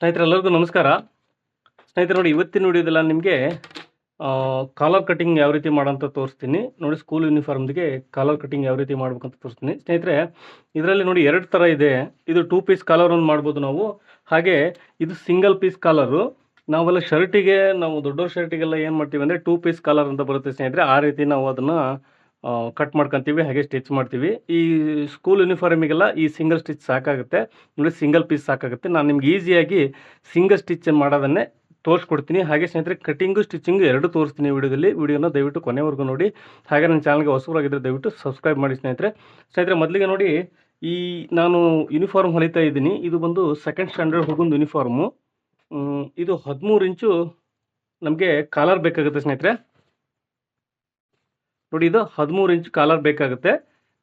ಸ್ನೇಹಿತರೆಲ್ಲರಿಗೂ ನಮಸ್ಕಾರ. ಸ್ನೇಹಿತರೆ, ನೋಡಿ, ಇವತ್ತಿನ ವಿಡಿಯೋದಲ್ಲ ನಿಮಗೆ ಕಾಲರ್ ಕಟ್ಟಿಂಗ್ ಯಾವ ರೀತಿ ಮಾಡೋಂತ ತೋರಿಸ್ತೀನಿ. ನೋಡಿ ಸ್ಕೂಲ್ ಯೂನಿಫಾರ್ಮ್ಗೆ ಕಾಲರ್ ಕಟಿಂಗ್ ಯಾವ ರೀತಿ ಮಾಡ್ಬೇಕಂತ ತೋರಿಸ್ತೀನಿ. ಸ್ನೇಹಿತರೆ, ಇದರಲ್ಲಿ ನೋಡಿ ಎರಡು ಥರ ಇದೆ. ಇದು ಟೂ ಪೀಸ್ ಕಾಲರ್ ಒಂದು ಮಾಡ್ಬೋದು ನಾವು. ಹಾಗೆ ಇದು ಸಿಂಗಲ್ ಪೀಸ್ ಕಾಲರು ನಾವೆಲ್ಲ ಶರ್ಟಿಗೆ ನಾವು ದೊಡ್ಡವ್ರ ಶರ್ಟಿಗೆಲ್ಲ ಏನು ಮಾಡ್ತೀವಿ ಅಂದರೆ ಟೂ ಪೀಸ್ ಕಾಲರ್ ಅಂತ ಬರುತ್ತೆ ಸ್ನೇಹಿತರೆ. ಆ ರೀತಿ ನಾವು ಅದನ್ನು ಕಟ್ ಮಾಡ್ಕೊತೀವಿ, ಹಾಗೆ ಸ್ಟಿಚ್ ಮಾಡ್ತೀವಿ. ಈ ಸ್ಕೂಲ್ ಯೂನಿಫಾರ್ಮಿಗೆಲ್ಲ ಈ ಸಿಂಗಲ್ ಸ್ಟಿಚ್ ಸಾಕಾಗುತ್ತೆ. ನೋಡಿ ಸಿಂಗಲ್ ಪೀಸ್ ಸಾಕಾಗುತ್ತೆ. ನಾನು ನಿಮ್ಗೆ ಈಸಿಯಾಗಿ ಸಿಂಗಲ್ ಸ್ಟಿಚ್ ಮಾಡೋದನ್ನೇ ತೋರಿಸ್ಕೊಡ್ತೀನಿ. ಹಾಗೆ ಸ್ನೇಹಿತರೆ ಕಟಿಂಗು ಸ್ಟಿಚಿಂಗು ಎರಡು ತೋರಿಸ್ತೀನಿ ವಿಡಿಯೋದಲ್ಲಿ. ವಿಡಿಯೋನ ದಯವಿಟ್ಟು ಕೊನೆವರೆಗೂ ನೋಡಿ. ಹಾಗೆ ನನ್ನ ಚಾನಲ್ಗೆ ಹೊಸಬರಾಗಿದ್ದರೆ ದಯವಿಟ್ಟು ಸಬ್ಸ್ಕ್ರೈಬ್ ಮಾಡಿ ಸ್ನೇಹಿತರೆ. ಸ್ನೇಹಿತರೆ, ಮೊದಲಿಗೆ ನೋಡಿ, ಈ ನಾನು ಯೂನಿಫಾರ್ಮ್ ಹೊಲಿತಾ ಇದ್ದೀನಿ. ಇದು ಬಂದು ಸೆಕೆಂಡ್ ಸ್ಟ್ಯಾಂಡರ್ಡ್ ಹುಡುಗಂದು ಯೂನಿಫಾರ್ಮು ಇದು ಹದಿಮೂರು ಇಂಚು ನಮಗೆ ಕಾಲರ್ ಬೇಕಾಗುತ್ತೆ ಸ್ನೇಹಿತರೆ. ನೋಡಿ, ಇದು ಹದಿಮೂರು ಇಂಚ್ ಕಾಲರ್ ಬೇಕಾಗುತ್ತೆ.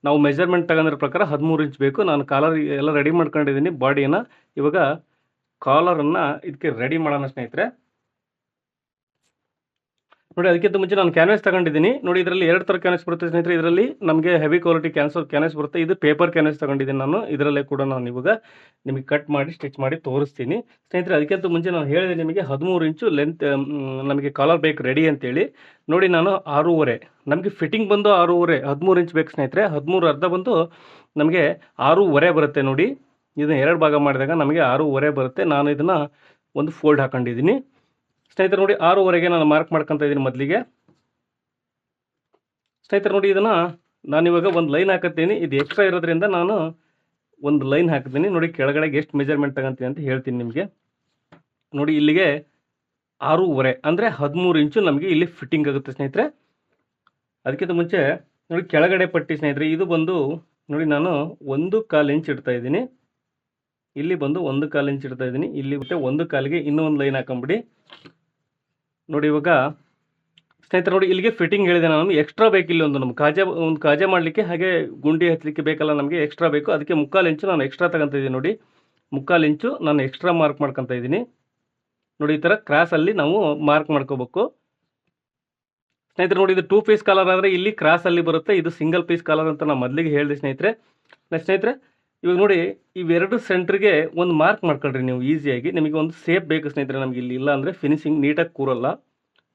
ನಾವು ಮೆಜರ್ಮೆಂಟ್ ತಗೊಂಡಿರೋ ಪ್ರಕಾರ ಹದಿಮೂರು ಇಂಚ್ ಬೇಕು. ನಾನು ಕಾಲರ್ ಎಲ್ಲ ರೆಡಿ ಮಾಡ್ಕೊಂಡಿದ್ದೀನಿ ಬಾಡಿಯನ್ನು ಇವಾಗ ಕಾಲರನ್ನು ಇದಕ್ಕೆ ರೆಡಿ ಮಾಡೋಣ ಸ್ನೇಹಿತರೆ. ನೋಡಿ, ಅದಕ್ಕಿಂತ ಮುಂಚೆ ನಾನು ಕ್ಯಾನ್ವಾಸ್ ತಗೊಂಡಿದ್ದೀನಿ. ನೋಡಿ, ಇದರಲ್ಲಿ ಎರಡು ಥರ ಕ್ಯಾನ್ವಾಸ್ ಬರುತ್ತೆ ಸ್ನೇಹಿತರೆ. ಇದರಲ್ಲಿ ನಮಗೆ ಹೆವಿ ಕ್ವಾಲಿಟಿ ಕ್ಯಾನ್ಸ್ ಕ್ಯಾನ್ವಾಸ್ ಬರುತ್ತೆ. ಇದು ಪೇಪರ್ ಕ್ಯಾನ್ವಾಸ್ ತಗೊಂಡಿದ್ದೀನಿ ನಾನು. ಇದರಲ್ಲೇ ಕೂಡ ನಾನು ಇವಾಗ ನಿಮಗೆ ಕಟ್ ಮಾಡಿ ಸ್ಟಿಚ್ ಮಾಡಿ ತೋರಿಸ್ತೀನಿ. ಸ್ನೇಹಿತರೆ, ಅದಕ್ಕಿಂತ ಮುಂಚೆ ನಾನು ಹೇಳಿದೆ ನಿಮಗೆ ಹದಿಮೂರು ಇಂಚು ಲೆಂತ್ ನಮಗೆ ಕಾಲರ್ ಬೇಕು ರೆಡಿ ಅಂತೇಳಿ. ನೋಡಿ, ನಾನು ಆರೂವರೆ. ನಮಗೆ ಫಿಟ್ಟಿಂಗ್ ಬಂದು ಆರೂವರೆ. ಹದಿಮೂರು ಇಂಚ್ ಬೇಕು ಸ್ನೇಹಿತರೆ. ಹದಿಮೂರು ಅರ್ಧ ಬಂದು ನಮಗೆ ಆರೂವರೆ ಬರುತ್ತೆ ನೋಡಿ. ಇದನ್ನ ಎರಡು ಭಾಗ ಮಾಡಿದಾಗ ನಮಗೆ ಆರೂವರೆ ಬರುತ್ತೆ. ನಾನು ಇದನ್ನು ಒಂದು ಫೋಲ್ಡ್ ಹಾಕೊಂಡಿದ್ದೀನಿ. ಸ್ನೇಹಿತರೆ ನೋಡಿ ಆರೂವರೆಗೆ ನಾನು ಮಾರ್ಕ್ ಮಾಡ್ಕೊತಾ ಇದ್ದೀನಿ ಮೊದಲಿಗೆ. ಸ್ನೇಹಿತರು ನೋಡಿ ಇದನ್ನು ನಾನಿವಾಗ ಒಂದು ಲೈನ್ ಹಾಕತ್ತೀನಿ. ಇದು ಎಕ್ಸ್ಟ್ರಾ ಇರೋದ್ರಿಂದ ನಾನು ಒಂದು ಲೈನ್ ಹಾಕ್ತೀನಿ ನೋಡಿ ಕೆಳಗಡೆಗೆ ಎಷ್ಟು ಮೆಜರ್ಮೆಂಟ್ ತಗೊಂತೀನಿ ಅಂತ ಹೇಳ್ತೀನಿ ನಿಮಗೆ. ನೋಡಿ ಇಲ್ಲಿಗೆ ಆರೂವರೆ ಅಂದರೆ ಹದಿಮೂರು ಇಂಚು ನಮಗೆ ಇಲ್ಲಿ ಫಿಟ್ಟಿಂಗ್ ಆಗುತ್ತೆ ಸ್ನೇಹಿತರೆ. ಅದಕ್ಕಿಂತ ಮುಂಚೆ ನೋಡಿ ಕೆಳಗಡೆ ಪಟ್ಟಿ ಸ್ನೇಹಿತರೆ, ಇದು ಬಂದು ನೋಡಿ ನಾನು ಒಂದು ಕಾಲು ಇಂಚ್ ಇಡ್ತಾ ಇದ್ದೀನಿ. ಇಲ್ಲಿ ಬಂದು ಒಂದು ಕಾಲು ಇಂಚ್ ಇಡ್ತಾ ಇದ್ದೀನಿ. ಇಲ್ಲಿ ಮತ್ತೆ ಒಂದು ಕಾಲಿಗೆ ಇನ್ನೂ ಒಂದು ಲೈನ್ ಹಾಕೊಂಬಿಡಿ. ನೋಡಿ ಇವಾಗ ಸ್ನೇಹಿತರೆ, ನೋಡಿ ಇಲ್ಲಿಗೆ ಫಿಟ್ಟಿಂಗ್ ಹೇಳಿದೆ ನಾನು. ಎಕ್ಸ್ಟ್ರಾ ಬೇಕು ಇಲ್ಲಿ ಒಂದು ನಮ್ಗೆ ಕಾಜೆ, ಒಂದು ಕಾಜೆ ಮಾಡಲಿಕ್ಕೆ, ಹಾಗೆ ಗುಂಡಿ ಹಚ್ಚಲಿಕ್ಕೆ ಬೇಕಲ್ಲ, ನಮಗೆ ಎಕ್ಸ್ಟ್ರಾ ಬೇಕು. ಅದಕ್ಕೆ ಮುಕ್ಕಾಲು ಇಂಚು ನಾನು ಎಕ್ಸ್ಟ್ರಾ ತಗೊಂತ ಇದ್ದೀನಿ ನೋಡಿ. ಮುಕ್ಕಾಲು ಇಂಚು ನಾನು ಎಕ್ಸ್ಟ್ರಾ ಮಾರ್ಕ್ ಮಾಡ್ಕೊತ ಇದ್ದೀನಿ. ನೋಡಿ ಈ ಥರ ಕ್ರಾಸಲ್ಲಿ ನಾವು ಮಾರ್ಕ್ ಮಾಡ್ಕೋಬೇಕು. ಸ್ನೇಹಿತರೆ, ನೋಡಿ ಇದು ಟೂ ಪೀಸ್ ಕಲರ್ ಆದರೆ ಇಲ್ಲಿ ಕ್ರಾಸಲ್ಲಿ ಬರುತ್ತೆ. ಇದು ಸಿಂಗಲ್ ಪೀಸ್ ಕಲರ್ ಅಂತ ನಾನು ಮೊದಲಿಗೆ ಹೇಳಿದೆ ಸ್ನೇಹಿತರೆ. ಸ್ನೇಹಿತರೆ, ಇವಾಗ ನೋಡಿ ಇವೆರಡು ಸೆಂಟ್ರಿಗೆ ಒಂದು ಮಾರ್ಕ್ ಮಾಡ್ಕೊಳ್ರಿ ನೀವು ಈಸಿಯಾಗಿ ನಿಮಗೆ ಒಂದು ಸೇಪ್ ಬೇಕು ಸ್ನೇಹಿತರೆ ನಮಗೆ ಇಲ್ಲಿ. ಇಲ್ಲ ಅಂದರೆ ಫಿನಿಶಿಂಗ್ ನೀಟಾಗಿ ಕೂರಲ್ಲ.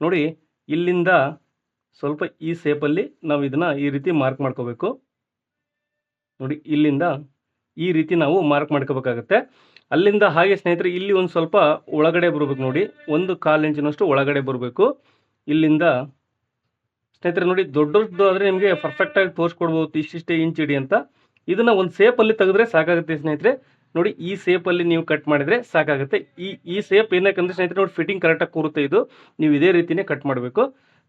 ನೋಡಿ, ಇಲ್ಲಿಂದ ಸ್ವಲ್ಪ ಈ ಸೇಪಲ್ಲಿ ನಾವು ಇದನ್ನು ಈ ರೀತಿ ಮಾರ್ಕ್ ಮಾಡ್ಕೋಬೇಕು. ನೋಡಿ, ಇಲ್ಲಿಂದ ಈ ರೀತಿ ನಾವು ಮಾರ್ಕ್ ಮಾಡ್ಕೋಬೇಕಾಗತ್ತೆ. ಅಲ್ಲಿಂದ ಹಾಗೆ ಸ್ನೇಹಿತರೆ, ಇಲ್ಲಿ ಒಂದು ಸ್ವಲ್ಪ ಒಳಗಡೆ ಬರಬೇಕು ನೋಡಿ. ಒಂದು ಕಾಲು ಇಂಚಿನಷ್ಟು ಒಳಗಡೆ ಬರಬೇಕು. ಇಲ್ಲಿಂದ ಸ್ನೇಹಿತರೆ, ನೋಡಿ ದೊಡ್ಡದು ಆದರೆ ನಿಮಗೆ ಪರ್ಫೆಕ್ಟಾಗಿ ತೋರಿಸ್ಕೊಡ್ಬೋದು, ಇಷ್ಟಿಷ್ಟೇ ಇಂಚ್ ಇಡಿ ಅಂತ. ಇದನ್ನು ಒಂದು ಸೇಪಲ್ಲಿ ತೆಗೆದ್ರೆ ಸಾಕಾಗುತ್ತೆ ಸ್ನೇಹಿತರೆ. ನೋಡಿ, ಈ ಸೇಪಲ್ಲಿ ನೀವು ಕಟ್ ಮಾಡಿದ್ರೆ ಸಾಕಾಗುತ್ತೆ. ಈ ಈ ಸೇಪ್ ಏನಕ್ಕಂದ್ರೆ ಸ್ನೇಹಿತರೆ ನೋಡಿ ಫಿಟ್ಟಿಂಗ್ ಕರೆಕ್ಟಾಗಿ ಕೂರುತ್ತೆ ಇದು. ನೀವು ಇದೇ ರೀತಿನೇ ಕಟ್ ಮಾಡಬೇಕು.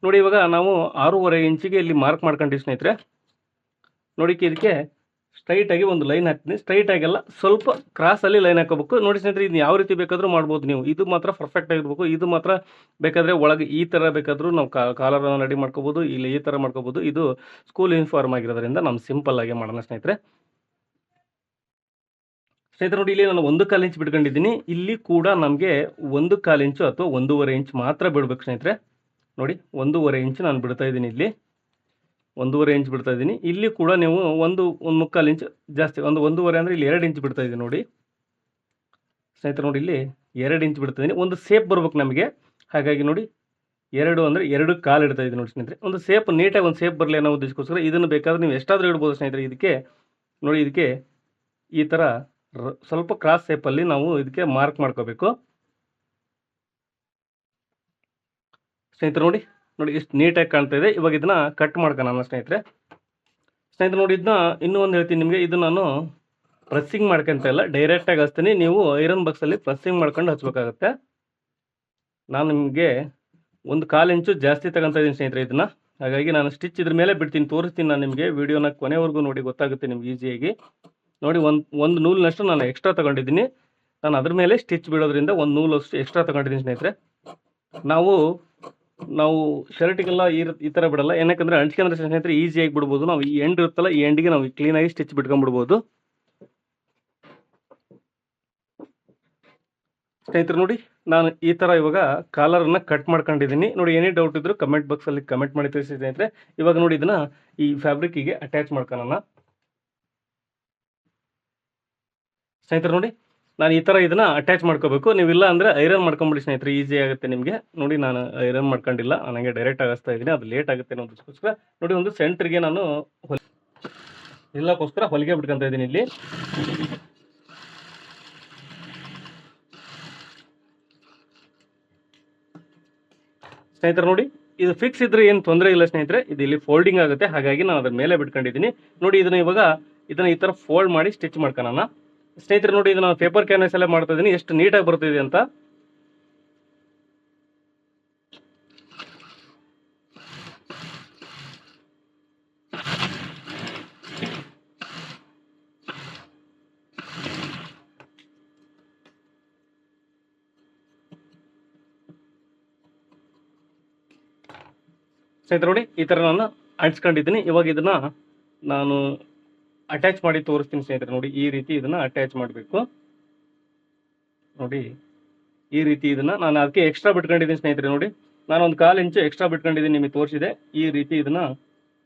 ನೋಡಿ, ಇವಾಗ ನಾವು ಆರೂವರೆ ಇಂಚಿಗೆ ಇಲ್ಲಿ ಮಾರ್ಕ್ ಮಾಡ್ಕೊಂಡಿವಿ ಸ್ನೇಹಿತರೆ ನೋಡಿ ಇದಕ್ಕೆ ಸ್ಟ್ರೈಟಾಗಿ ಒಂದು ಲೈನ್ ಹಾಕ್ತೀನಿ. ಸ್ಟ್ರೈಟ್ ಆಗಿಲ್ಲ ಸ್ವಲ್ಪ ಕ್ರಾಸಲ್ಲಿ ಲೈನ್ ಹಾಕೋಬೇಕು. ನೋಡಿ ಸ್ನೇಹಿತರೆ ಇದು ಯಾವ ರೀತಿ ಬೇಕಾದರೂ ಮಾಡ್ಬೋದು ನೀವು. ಇದು ಮಾತ್ರ ಪರ್ಫೆಕ್ಟ್ ಆಗಿರ್ಬೇಕು. ಇದು ಮಾತ್ರ ಬೇಕಾದರೆ ಒಳಗೆ ಈ ಥರ ಬೇಕಾದರೂ ನಾವು ಕಾಲರನ್ನು ರೆಡಿ ಮಾಡ್ಕೋಬೋದು. ಇಲ್ಲಿ ಈ ಥರ ಮಾಡ್ಕೋಬೋದು. ಇದು ಸ್ಕೂಲ್ ಯೂನಿಫಾರ್ಮ್ ಆಗಿರೋದ್ರಿಂದ ನಾವು ಸಿಂಪಲ್ ಆಗಿ ಮಾಡೋಣ ಸ್ನೇಹಿತರೆ. ಸ್ನೇಹಿತರೆ ನೋಡಿ, ಇಲ್ಲಿ ನಾನು ಒಂದು ಕಾಲು ಇಂಚ್ ಬಿಟ್ಕೊಂಡಿದ್ದೀನಿ. ಇಲ್ಲಿ ಕೂಡ ನಮಗೆ ಒಂದು ಕಾಲು ಇಂಚು ಅಥವಾ ಒಂದೂವರೆ ಇಂಚ್ ಮಾತ್ರ ಬಿಡಬೇಕು ಸ್ನೇಹಿತರೆ. ನೋಡಿ, ಒಂದೂವರೆ ಇಂಚು ನಾನು ಬಿಡ್ತಾ ಇದ್ದೀನಿ ಇಲ್ಲಿ. ಒಂದೂವರೆ ಇಂಚ್ ಬಿಡ್ತಾ ಇದ್ದೀನಿ. ಇಲ್ಲಿ ಕೂಡ ನೀವು ಒಂದು ಒಂದು ಮುಕ್ಕಾಲು ಇಂಚ್ ಜಾಸ್ತಿ, ಒಂದು ಒಂದೂವರೆ ಅಂದರೆ ಇಲ್ಲಿ ಎರಡು ಇಂಚ್ ಬಿಡ್ತಾ ಇದ್ದೀನಿ ನೋಡಿ. ಸ್ನೇಹಿತರೆ ನೋಡಿ, ಇಲ್ಲಿ ಎರಡು ಇಂಚ್ ಬಿಡ್ತಾ ಇದ್ದೀನಿ. ಒಂದು ಸೇಪ್ ಬರ್ಬೇಕು ನಮಗೆ. ಹಾಗಾಗಿ ನೋಡಿ, ಎರಡು ಅಂದರೆ ಎರಡು ಕಾಲು ಇಡ್ತಾ ಇದ್ದೀನಿ ನೋಡಿ ಸ್ನೇಹಿತರೆ. ಒಂದು ಸೇಪ್ ನೀಟಾಗಿ ಒಂದು ಸೇಪ್ ಬರಲಿ ಅನ್ನೋ ಉದ್ದೇಶಕ್ಕೋಸ್ಕರ ಇದನ್ನು ಬೇಕಾದ್ರೆ ನೀವು ಎಷ್ಟಾದರೂ ಇಡ್ಬೋದು ಸ್ನೇಹಿತರೆ. ಇದಕ್ಕೆ, ನೋಡಿ, ಇದಕ್ಕೆ ಈ ಥರ ಸ್ವಲ್ಪ ಕ್ರಾಸ್ ಶೇಪಲ್ಲಿ ನಾವು ಇದಕ್ಕೆ ಮಾರ್ಕ್ ಮಾಡ್ಕೋಬೇಕು. ಸ್ನೇಹಿತರೆ ನೋಡಿ ನೋಡಿ ಇಷ್ಟು ನೀಟಾಗಿ ಕಾಣ್ತಾ ಇದೆ. ಇವಾಗ ಇದನ್ನ ಕಟ್ ಮಾಡ್ಕೊಳ್ಳೋಣ ಸ್ನೇಹಿತರೆ. ಸ್ನೇಹಿತರೆ ನೋಡಿ, ಇದನ್ನ ಇನ್ನೂ ಒಂದು ಹೇಳ್ತೀನಿ ನಿಮಗೆ. ಇದು ನಾನು ಪ್ರೆಸ್ಸಿಂಗ್ ಮಾಡ್ಕೊಂತ ಇಲ್ಲ ಡೈರೆಕ್ಟಾಗಿ ಹಚ್ತೀನಿ. ನೀವು ಐರನ್ ಬಾಕ್ಸಲ್ಲಿ ಪ್ರೆಸ್ಸಿಂಗ್ ಮಾಡ್ಕೊಂಡು ಹಚ್ಬೇಕಾಗತ್ತೆ. ನಾನು ನಿಮಗೆ ಒಂದು ಕಾಲು ಇಂಚು ಜಾಸ್ತಿ ತಗೊಂತ ಇದ್ದೀನಿ ಸ್ನೇಹಿತರೆ ಇದನ್ನ. ಹಾಗಾಗಿ ನಾನು ಸ್ಟಿಚ್ ಇದ್ರ ಮೇಲೆ ಬಿಡ್ತೀನಿ, ತೋರಿಸ್ತೀನಿ ನಾನು ನಿಮಗೆ. ವಿಡಿಯೋನ ಕೊನೆವರೆಗೂ ನೋಡಿ, ಗೊತ್ತಾಗುತ್ತೆ ನಿಮ್ಗೆ ಈಸಿಯಾಗಿ ನೋಡಿ ಒಂದು ಒಂದು ನೂಲಿನಷ್ಟು ನಾನು ಎಕ್ಸ್ಟ್ರಾ ತಗೊಂಡಿದ್ದೀನಿ. ನಾನು ಅದ್ರ ಮೇಲೆ ಸ್ಟಿಚ್ ಬಿಡೋದ್ರಿಂದ ಒಂದು ನೂಲಷ್ಟು ಎಕ್ಸ್ಟ್ರಾ ತಗೊಂಡಿದ್ದೀನಿ ಸ್ನೇಹಿತರೆ. ನಾವು ನಾವು ಶರ್ಟಿಗೆಲ್ಲ ಈ ಈ ಥರ ಬಿಡಲ್ಲ. ಏನಕ್ಕಂದ್ರೆ ಅಂಟ್ಕೊಂಡ್ರೆ ಸ್ನೇಹಿತರೆ ಈಸಿಯಾಗಿ ಬಿಡ್ಬೋದು. ನಾವು ಈ ಎಂಡ್ ಇರುತ್ತಲ್ಲ, ಈ ಎಂಡಿಗೆ ನಾವು ಕ್ಲೀನಾಗಿ ಸ್ಟಿಚ್ ಬಿಟ್ಕೊಂಡ್ಬಿಡ್ಬೋದು. ಸ್ನೇಹಿತರು ನೋಡಿ, ನಾನು ಈ ಥರ ಇವಾಗ ಕಾಲರನ್ನು ಕಟ್ ಮಾಡ್ಕೊಂಡಿದ್ದೀನಿ. ನೋಡಿ ಏನೇ ಡೌಟ್ ಇದ್ದರೂ ಕಮೆಂಟ್ ಬಾಕ್ಸಲ್ಲಿ ಕಮೆಂಟ್ ಮಾಡಿ ತಿಳಿಸಿ ಸ್ನೇಹಿತರೆ. ಇವಾಗ ನೋಡಿ, ಇದನ್ನು ಈ ಫ್ಯಾಬ್ರಿಕ್ಕಿಗೆ ಅಟ್ಯಾಚ್ ಮಾಡ್ಕೊಳ್ಳೋಣ. ಸ್ನೇಹಿತರೆ ನೋಡಿ, ನಾನು ಈ ಥರ ಇದನ್ನ ಅಟ್ಯಾಚ್ ಮಾಡ್ಕೋಬೇಕು. ನೀವಿಲ್ಲ ಅಂದರೆ ಐರನ್ ಮಾಡ್ಕೊಂಬಿಡಿ ಸ್ನೇಹಿತರೆ ಈಸಿ ಆಗುತ್ತೆ ನಿಮಗೆ. ನೋಡಿ, ನಾನು ಐರನ್ ಮಾಡ್ಕೊಂಡಿಲ್ಲ. ನನಗೆ ಡೈರೆಕ್ಟ್ ಆಗಿಸ್ತಾ ಇದ್ದೀನಿ. ಅದು ಲೇಟ್ ಆಗುತ್ತೆ ಅನ್ನೋದಕ್ಕೋಸ್ಕರ. ನೋಡಿ, ಒಂದು ಸೆಂಟ್ರಿಗೆ ನಾನು ಇಲ್ಲಕ್ಕೋಸ್ಕರ ಹೊಲಿಗೆ ಬಿಟ್ಕೊಂತ ಇದ್ದೀನಿ ಇಲ್ಲಿ. ಸ್ನೇಹಿತರೆ ನೋಡಿ, ಇದು ಫಿಕ್ಸ್ ಇದ್ರೆ ಏನು ತೊಂದರೆ ಇಲ್ಲ ಸ್ನೇಹಿತರೆ. ಇದು ಇಲ್ಲಿ ಫೋಲ್ಡಿಂಗ್ ಆಗುತ್ತೆ. ಹಾಗಾಗಿ ನಾನು ಅದ್ರ ಮೇಲೆ ಬಿಟ್ಕೊಂಡಿದ್ದೀನಿ. ನೋಡಿ, ಇದನ್ನ ಇವಾಗ ಇದನ್ನ ಈ ಥರ ಫೋಲ್ಡ್ ಮಾಡಿ ಸ್ಟಿಚ್ ಮಾಡ್ಕೊಳ್ಳೋಣ. ಸ್ನೇಹಿತರೆ ನೋಡಿ ಇದನ್ನ ಪೇಪರ್ ಕ್ಯಾನ್ವಸ್ ಎಲ್ಲ ಮಾಡ್ತಾ ಇದ್ದೀನಿ. ಎಷ್ಟು ನೀಟಾಗಿ ಬರ್ತಿದೆ ಅಂತ. ಸ್ನೇಹಿತರೆ ನೋಡಿ, ಈ ಥರ ನಾನು ಅಂಟಿಸ್ಕೊಂಡಿದ್ದೀನಿ. ಇವಾಗ ಇದನ್ನ ನಾನು ಅಟ್ಯಾಚ್ ಮಾಡಿ ತೋರಿಸ್ತೀನಿ ಸ್ನೇಹಿತರೆ, ನೋಡಿ ಈ ರೀತಿ ಇದನ್ನ ಅಟ್ಯಾಚ್ ಮಾಡಬೇಕು. ನೋಡಿ ಈ ರೀತಿ ಇದನ್ನ ನಾನು ಅದಕ್ಕೆ ಎಕ್ಸ್ಟ್ರಾ ಬಿಟ್ಕೊಂಡಿದ್ದೀನಿ ಸ್ನೇಹಿತರೆ, ನೋಡಿ. ನಾನು ಒಂದು ಕಾಲು ಇಂಚು ಎಕ್ಸ್ಟ್ರಾ ಬಿಟ್ಕೊಂಡಿದ್ದೀನಿ, ನಿಮಗೆ ತೋರಿಸಿದೆ. ಈ ರೀತಿ ಇದನ್ನ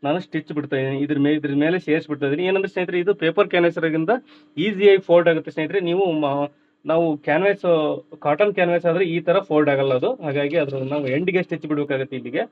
ನಾನು ಸ್ಟಿಚ್ ಬಿಡ್ತಾ ಇದ್ದೀನಿ. ಇದ್ರ ಮೇಲೆ ಇದ್ರ ಮೇಲೆ ಸೇರಿಸಿ ಬಿಡ್ತಾ ಇದ್ದೀನಿ. ಏನಂದ್ರೆ ಸ್ನೇಹಿತರೆ, ಇದು ಪೇಪರ್ ಕ್ಯಾನ್ವಾಸರ್ಗಿಂತ ಈಸಿಯಾಗಿ ಫೋಲ್ಡ್ ಆಗುತ್ತೆ ಸ್ನೇಹಿತರೆ. ನೀವು ನಾವು ಕ್ಯಾನ್ವಾಸ್ ಕಾಟನ್ ಕ್ಯಾನ್ವಾಸ್ ಆದ್ರೆ ಈ ತರ ಫೋಲ್ಡ್ ಆಗಲ್ಲ ಅದು. ಹಾಗಾಗಿ ಅದ್ರ ನಾವು ಎಂಡಿಗೆ ಸ್ಟಿಚ್ ಬಿಡಬೇಕಾಗುತ್ತೆ ಇಲ್ಲಿಗೆ.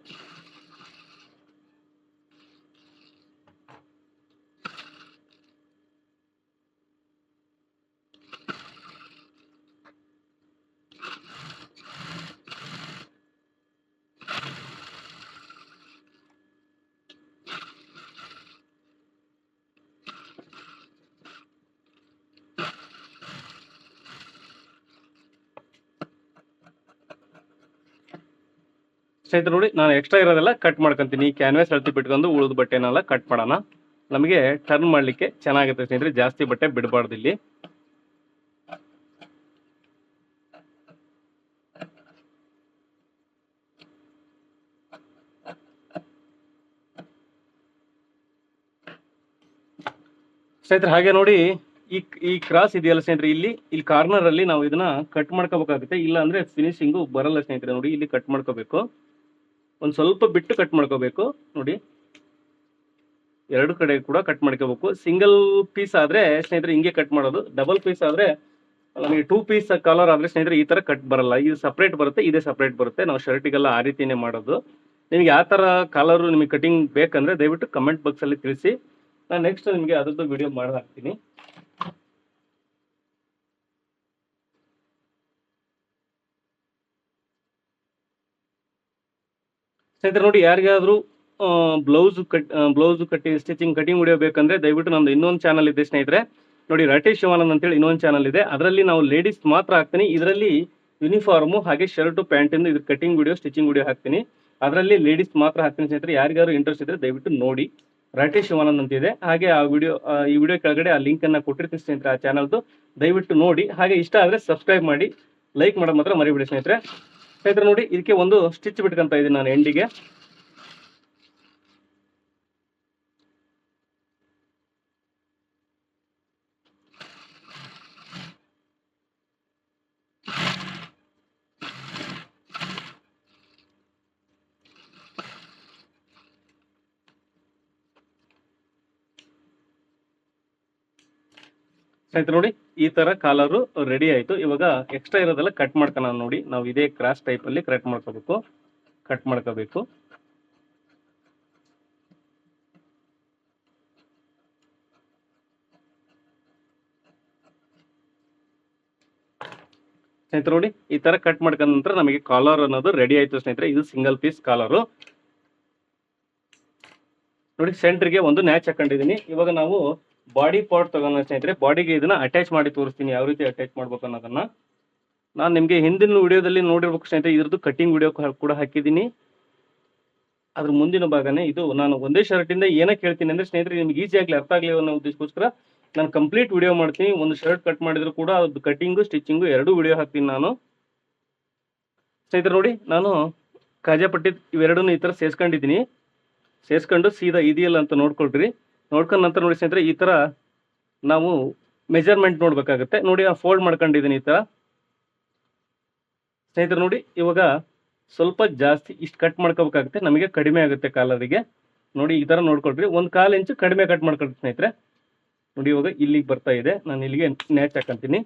ಸ್ನೇಹಿತರೆ ನೋಡಿ, ನಾನು ಎಕ್ಸ್ಟ್ರಾ ಇರೋದೆಲ್ಲ ಕಟ್ ಮಾಡ್ಕೊಂತೀನಿ. ಕ್ಯಾನ್ವಾಸ್ ಅಳತಿ ಬಿಟ್ಕೊಂಡು ಉಳಿದ ಬಟ್ಟೆನೆಲ್ಲ ಕಟ್ ಮಾಡೋಣ. ನಮಗೆ ಟರ್ನ್ ಮಾಡಲಿಕ್ಕೆ ಚೆನ್ನಾಗುತ್ತೆ ಸ್ನೇಹಿತರೆ, ಜಾಸ್ತಿ ಬಟ್ಟೆ ಬಿಡಬಾರ್ದು ಇಲ್ಲಿ. ಸ್ನೇಹಿತರೆ, ಹಾಗೆ ನೋಡಿ, ಈ ಈ ಕ್ರಾಸ್ ಇದೆಯಲ್ಲ ಸ್ನೇಹಿತರೆ, ಇಲ್ಲಿ ಇಲ್ಲಿ ಕಾರ್ನರ್ ಅಲ್ಲಿ ನಾವು ಇದನ್ನ ಕಟ್ ಮಾಡ್ಕೋಬೇಕಾಗುತ್ತೆ. ಇಲ್ಲ ಅಂದ್ರೆ ಫಿನಿಶಿಂಗು ಬರಲ್ಲ ಸ್ನೇಹಿತರೆ, ನೋಡಿ, ಇಲ್ಲಿ ಕಟ್ ಮಾಡ್ಕೋಬೇಕು. ಒಂದ್ ಸ್ವಲ್ಪ ಬಿಟ್ಟು ಕಟ್ ಮಾಡ್ಕೋಬೇಕು, ನೋಡಿ. ಎರಡು ಕಡೆ ಕೂಡ ಕಟ್ ಮಾಡ್ಕೋಬೇಕು. ಸಿಂಗಲ್ ಪೀಸ್ ಆದ್ರೆ ಸ್ನೇಹಿತರೆ ಹಿಂಗೆ ಕಟ್ ಮಾಡೋದು. ಡಬಲ್ ಪೀಸ್ ಆದ್ರೆ ನಮಗೆ ಟೂ ಪೀಸ್ ಕಲರ್ ಆದ್ರೆ ಸ್ನೇಹಿತರೆ ಈ ತರ ಕಟ್ ಬರಲ್ಲ. ಇದು ಸಪ್ರೇಟ್ ಬರುತ್ತೆ, ಇದೇ ಸಪ್ರೇಟ್ ಬರುತ್ತೆ. ನಾವು ಶರ್ಟಿಗೆಲ್ಲ ಆ ರೀತಿನೇ ಮಾಡೋದು. ನಿಮಗೆ ಯಾವ ತರ ಕಲರ್ ನಿಮಗೆ ಕಟಿಂಗ್ ಬೇಕಂದ್ರೆ ದಯವಿಟ್ಟು ಕಮೆಂಟ್ ಬಾಕ್ಸಲ್ಲಿ ತಿಳಿಸಿ. ನಾನು ನೆಕ್ಸ್ಟ್ ನಿಮಗೆ ಅದರದ್ದು ವಿಡಿಯೋ ಮಾಡಿ ಸ್ನೇಹಿತರೆ, ನೋಡಿ ಯಾರಿಗಾದ್ರೂ ಬ್ಲೌಸ್ ಕಟ್ ಬ್ಲೌಸ್ ಕಟ್ಟಿ, ಸ್ಟಿಚಿಂಗ್ ಕಟಿಂಗ್ ವಿಡಿಯೋ ಬೇಕಂದ್ರೆ ದಯವಿಟ್ಟು ನಮ್ದು ಇನ್ನೊಂದು ಚಾನಲ್ ಇದೆ ಸ್ನೇಹಿತರೆ. ನೋಡಿ ರಾಟೇಶ್ ಶಿವಾನಂದ್ ಅಂತೇಳಿ ಇನ್ನೊಂದು ಚಾನಲ್ ಇದೆ. ಅದರಲ್ಲಿ ನಾವು ಲೇಡೀಸ್ ಮಾತ್ರ ಹಾಕ್ತೀನಿ. ಇದರಲ್ಲಿ ಯೂನಿಫಾರ್ಮು ಹಾಗೆ ಶರ್ಟು ಪ್ಯಾಂಟಿಂದು ಇದ್ರ ಕಟಿಂಗ್ ವಿಡಿಯೋ ಸ್ಟಿಚಿಂಗ್ ವಿಡಿಯೋ ಹಾಕ್ತೀನಿ. ಅದರಲ್ಲಿ ಲೇಡೀಸ್ ಮಾತ್ರ ಹಾಕ್ತೀನಿ ಸ್ನೇಹಿತರೆ. ಯಾರಿಗಾದ್ರು ಇಂಟ್ರೆಸ್ಟ್ ಇದ್ರೆ ದಯವಿಟ್ಟು ನೋಡಿ. ರಾಟೇಶ್ ಶಿವಾನಂದ್ ಅಂತ ಇದೆ ಹಾಗೆ ಆ ವಿಡಿಯೋ ಈ ವಿಡಿಯೋ ಕೆಳಗಡೆ ಆ ಲಿಂಕ್ ಅನ್ನ ಕೊಟ್ಟಿರ್ತೀನಿ ಸ್ನೇಹಿತರೆ ಆ ಚಾನಲ್ದು ದಯವಿಟ್ಟು ನೋಡಿ. ಹಾಗೆ ಇಷ್ಟ ಆದರೆ ಸಬ್ಸ್ಕ್ರೈಬ್ ಮಾಡಿ. ಲೈಕ್ ಮಾಡೋದು ಮಾತ್ರ ಮರಿಬಿಡಿ ಸ್ನೇಹಿತರೆ. ಸ್ನೇಹಿತರೆ ನೋಡಿ ಇದಕ್ಕೆ ಒಂದು ಸ್ಟಿಚ್ ಬಿಟ್ಕೊಂತ ಇದ್ದೀನಿ ನಾನು ಎಂಡಿಗೆ ಸ್ನೇಹಿತರೆ ನೋಡಿ, ಈ ತರ ಕಾಲರು ರೆಡಿ ಆಯ್ತು. ಇವಾಗ ಎಕ್ಸ್ಟ್ರಾ ಇರೋದೆಲ್ಲ ಕಟ್ ಮಾಡ್ಕೋಣ ನೋಡಿ. ನಾವು ಇದೇ ಕ್ರಾಸ್ ಟೈಪ್ ಅಲ್ಲಿ ಕಟ್ ಮಾಡ್ಕೋಬೇಕು. ಕಟ್ ಮಾಡ್ಕೋಬೇಕು. ಸ್ನೇಹಿತರೆ ನೋಡಿ, ಈ ತರ ಕಟ್ ಮಾಡ್ಕೊಂಡ ನಂತರ ನಮಗೆ ಕಾಲರ್ ಅನ್ನೋದು ರೆಡಿ ಆಯ್ತು ಸ್ನೇಹಿತರೆ. ಇದು ಸಿಂಗಲ್ ಪೀಸ್ ಕಾಲರು ನೋಡಿ ಸೆಂಟ್ರಿಗೆ ಒಂದು ನ್ಯಾಚ್ ಹಾಕೊಂಡಿದ್ದೀನಿ. ಇವಾಗ ನಾವು ಬಾಡಿ ಪಾರ್ಟ್ ತಗೋಣ ಸ್ನೇಹಿತರೆ, ಬಾಡಿಗೆ ಇದನ್ನ ಅಟ್ಯಾಚ್ ಮಾಡಿ ತೋರಿಸ್ತೀನಿ, ಯಾವ ರೀತಿ ಅಟ್ಯಾಚ್ ಮಾಡ್ಬೇಕು ಅನ್ನೋದನ್ನ. ನಾನು ನಿಮಗೆ ಹಿಂದಿನ ವಿಡಿಯೋದಲ್ಲಿ ನೋಡಿರ್ಬೇಕು ಸ್ನೇಹಿತರೆ, ಇದ್ರದ್ದು ಕಟಿಂಗ್ ವಿಡಿಯೋ ಕೂಡ ಹಾಕಿದ್ದೀನಿ. ಅದ್ರ ಮುಂದಿನ ಭಾಗನೇ ಇದು. ನಾನು ಒಂದೇ ಶರ್ಟಿಂದ ಏನಕ್ಕೆ ಹೇಳ್ತೀನಿ ಅಂದ್ರೆ ಸ್ನೇಹಿತರೆ, ನಿಮ್ಗೆ ಈಸಿ ಆಗಲಿ ಅರ್ಥ ಆಗಲಿ ಅನ್ನೋ ಉದ್ದೇಶಕ್ಕೋಸ್ಕರ ನಾನು ಕಂಪ್ಲೀಟ್ ವಿಡಿಯೋ ಮಾಡ್ತೀನಿ. ಒಂದು ಶರ್ಟ್ ಕಟ್ ಮಾಡಿದ್ರು ಕೂಡ ಅದು ಕಟಿಂಗು ಸ್ಟಿಚಿಂಗು ಎರಡು ವಿಡಿಯೋ ಹಾಕ್ತೀನಿ ನಾನು. ಸ್ನೇಹಿತರೆ ನೋಡಿ, ನಾನು ಕಾಜಾಪಟ್ಟಿ ಇವೆರಡನ್ನೂ ಈ ಥರ ಸೇರ್ಸ್ಕೊಂಡಿದ್ದೀನಿ. ಸೇರ್ಸ್ಕೊಂಡು ಸೀದಾ ಇದೆಯಲ್ಲ ಅಂತ ನೋಡ್ಕೊಳ್ರಿ. ನೋಡ್ಕೊಂಡ ನಂತರ ನೋಡಿ ಸ್ನೇಹಿತರೆ, ಈ ತರ ನಾವು ಮೆಜರ್ಮೆಂಟ್ ನೋಡ್ಬೇಕಾಗತ್ತೆ. ನೋಡಿ, ಆ ಫೋಲ್ಡ್ ಮಾಡ್ಕೊಂಡಿದ್ದೀನಿ ಈ ತರ. ಸ್ನೇಹಿತರೆ, ನೋಡಿ, ಇವಾಗ ಸ್ವಲ್ಪ ಜಾಸ್ತಿ ಇಷ್ಟು ಕಟ್ ಮಾಡ್ಕೋಬೇಕಾಗುತ್ತೆ. ನಮಗೆ ಕಡಿಮೆ ಆಗುತ್ತೆ ಕಾಲರಿಗೆ. ನೋಡಿ, ಈ ತರ ನೋಡ್ಕೊಳ್ರಿ. ಒಂದು ಕಾಲು ಇಂಚು ಕಡಿಮೆ ಕಟ್ ಮಾಡ್ಕೊಳ್ರಿ ಸ್ನೇಹಿತರೆ. ನೋಡಿ, ಇವಾಗ ಇಲ್ಲಿಗೆ ಬರ್ತಾ ಇದೆ. ನಾನು ಇಲ್ಲಿಗೆ ನ್ಯಾಚ್ ಹಾಕಂತೀನಿ.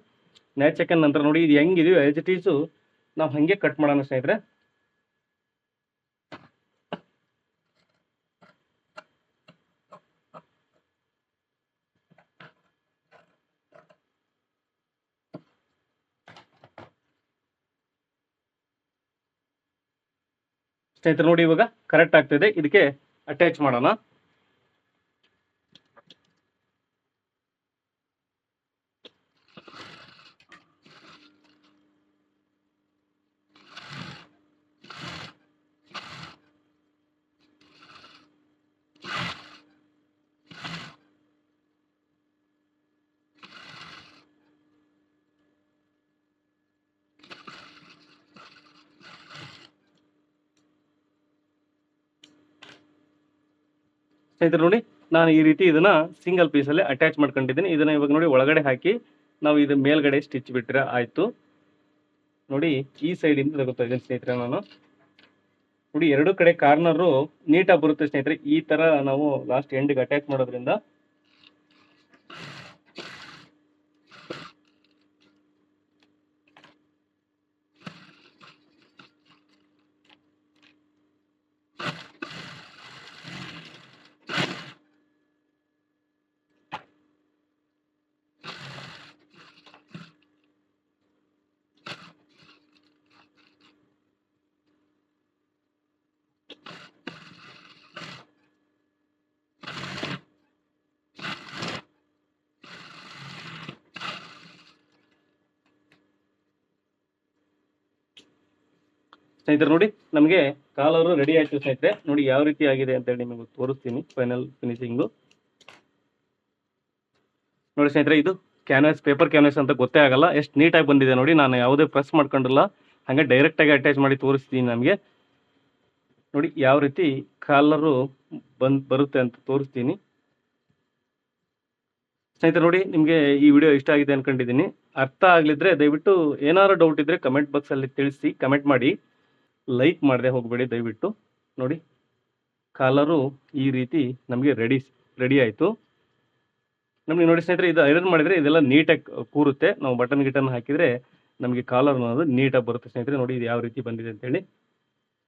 ನ್ಯಾಚ್ ಹಾಕೊಂಡ್ ನಂತರ ನೋಡಿ, ಇದು ಹೆಂಗಿದೆಯೋ ಎಸ್ ಇಟ್ ಈಸು ನಾವು ಹಾಗೆ ಕಟ್ ಮಾಡೋಣ ಸ್ನೇಹಿತರೆ. ಸ್ನೇಹಿತರೆ ನೋಡಿ ಇವಾಗ ಕರೆಕ್ಟ್ ಆಗ್ತಿದೆ. ಇದಕ್ಕೆ ಅಟ್ಯಾಚ್ ಮಾಡೋಣ. ಸ್ನೇಹಿತರೆ ನೋಡಿ, ನಾನು ಈ ರೀತಿ ಇದನ್ನ ಸಿಂಗಲ್ ಪೀಸಲ್ಲಿ ಅಟ್ಯಾಚ್ ಮಾಡ್ಕೊಂಡಿದ್ದೀನಿ. ಇದನ್ನ ಇವಾಗ ನೋಡಿ ಒಳಗಡೆ ಹಾಕಿ ನಾವು ಇದು ಮೇಲ್ಗಡೆ ಸ್ಟಿಚ್ ಬಿಟ್ಟರೆ ಆಯ್ತು. ನೋಡಿ, ಈ ಸೈಡಿಂದ ತಗೋತಾ ಇದ್ದೀನಿ ಸ್ನೇಹಿತರೆ ನಾನು. ನೋಡಿ, ಎರಡು ಕಡೆ ಕಾರ್ನರು ನೀಟಾಗಿ ಬರುತ್ತೆ ಸ್ನೇಹಿತರೆ. ಈ ತರ ನಾವು ಲಾಸ್ಟ್ ಎಂಡ್ಗೆ ಅಟ್ಯಾಚ್ ಮಾಡೋದ್ರಿಂದ ಸ್ನೇಹಿತರೆ ನೋಡಿ, ನಮಗೆ ಕಾಲರು ರೆಡಿ ಆಯಿತು ಸ್ನೇಹಿತರೆ. ನೋಡಿ ಯಾವ ರೀತಿ ಆಗಿದೆ ಅಂತ ಹೇಳಿ ನಿಮಗೆ ತೋರಿಸ್ತೀನಿ ಫೈನಲ್ ಫಿನಿಶಿಂಗು ನೋಡಿ ಸ್ನೇಹಿತರೆ, ಇದು ಕ್ಯಾನ್ವಾಸ್ ಪೇಪರ್ ಕ್ಯಾನ್ವಾಸ್ ಅಂತ ಗೊತ್ತೇ ಆಗಲ್ಲ. ಎಷ್ಟು ನೀಟಾಗಿ ಬಂದಿದೆ ನೋಡಿ, ನಾನು ಯಾವುದೇ ಪ್ರೆಸ್ ಮಾಡ್ಕೊಂಡಿಲ್ಲ. ಹಾಗೆ ಡೈರೆಕ್ಟಾಗಿ ಅಟ್ಯಾಚ್ ಮಾಡಿ ತೋರಿಸ್ತೀನಿ ನಮಗೆ. ನೋಡಿ ಯಾವ ರೀತಿ ಕಾಲರು ಬಂದ್, ಬರುತ್ತೆ ಅಂತ ತೋರಿಸ್ತೀನಿ. ಸ್ನೇಹಿತರೆ ನೋಡಿ, ನಿಮಗೆ ಈ ವಿಡಿಯೋ ಇಷ್ಟ ಆಗಿದೆ ಅನ್ಕೊಂಡಿದ್ದೀನಿ. ಅರ್ಥ ಆಗಲಿದ್ರೆ ದಯವಿಟ್ಟು ಏನಾದ್ರು ಡೌಟ್ ಇದ್ದರೆ ಕಮೆಂಟ್ ಬಾಕ್ಸಲ್ಲಿ ತಿಳಿಸಿ ಕಮೆಂಟ್ ಮಾಡಿ. ಲೈಕ್ ಮಾಡದೆ ಹೋಗಬೇಡಿ, ದಯವಿಟ್ಟು. ನೋಡಿ ಕಾಲರು ಈ ರೀತಿ ನಮಗೆ ರೆಡಿ ರೆಡಿ ಆಯಿತು. ನಮಗೆ ನೋಡಿ ಸ್ನೇಹಿತರೆ, ಇದು ಐರನ್ ಮಾಡಿದರೆ ಇದೆಲ್ಲ ನೀಟಾಗಿ ಕೂರುತ್ತೆ. ನಾವು ಬಟನ್ ಗಿಟನ್ ಹಾಕಿದರೆ ನಮಗೆ ಕಾಲರ್ ಅನ್ನೋದು ನೀಟಾಗಿ ಬರುತ್ತೆ ಸ್ನೇಹಿತರೆ. ನೋಡಿ ಇದು ಯಾವ ರೀತಿ ಬಂದಿದೆ ಅಂತೇಳಿ.